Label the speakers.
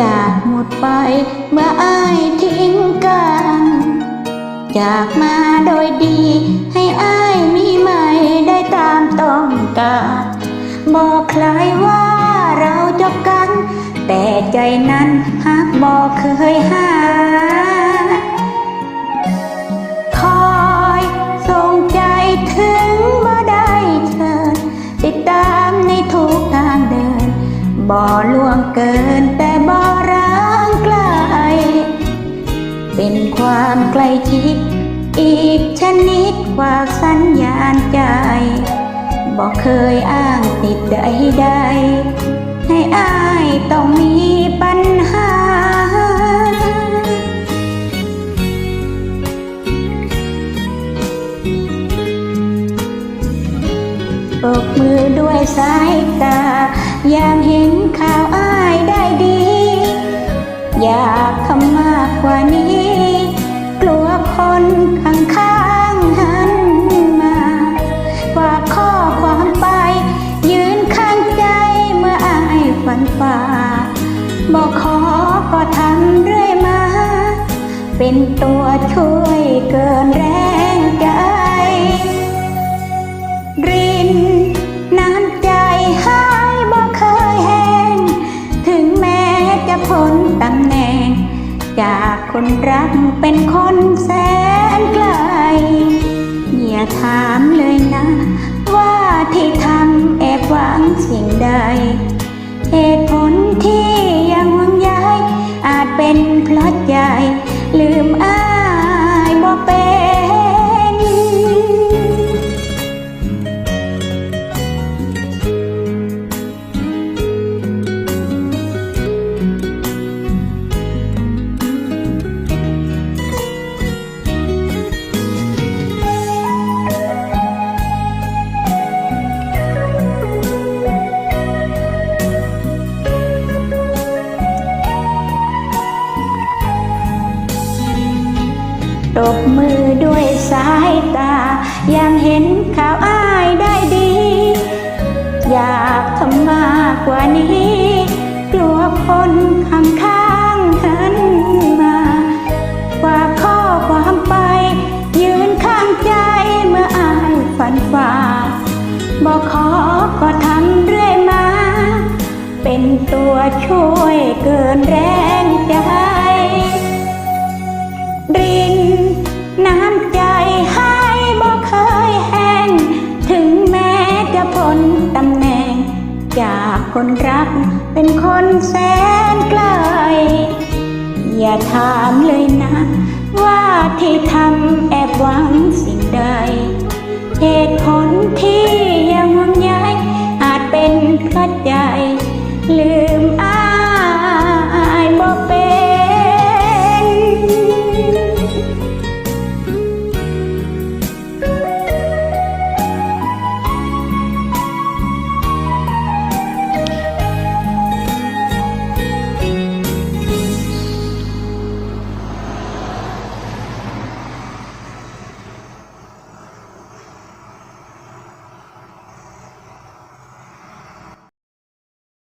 Speaker 1: จากหมดไปเมื่ออายทิ้งกัน จากมาโดยดี ให้อายมีใหม่ได้ตามต้องการบอกใครว่าเราจบกัน แต่ใจนั้นหักบอกเคยหาคอยส่งใจถึงบ่ได้เชิญติดตามในทุกทางเดิน บ่ล่วงเกินแต่ เป็นความใกล้ชิด อีกชนิดกว่าสัญญาณใจ บอกเคยอ้างติดใดใดให้อายต้องมีปัญหา ปรบมือด้วยสายตา เป็นตัวช่วยเกินแรงใจ รินน้ำใจหายบ่เคยแห้ง ถึงแม้จะพ้นตำแหน่ง จากคนรักเป็นคนแสนไกลอย่าถามเลยนะ ว่าที่ทำแอบหวังสิ่งใด ตบมือด้วยสายตา ยังเห็นข่าวอ้ายได้ดี อยากทำมากกว่านี้ กลัวคนข้างข้างหันมาฝากข้อความไป ยืนข้างใจเมื่ออายฝันฝ่าบอกขอก็ทำเรื่อยมา เป็นตัวช่วยเกินแรง นตำแหน่ง จากคนรักเป็นคนแสนไกล อย่าถามเลยนะ ว่าที่ทำแอบหวังสิ่งใด เหตุผลที่ยังหวังใยอาจเป็นเพรใจหรือ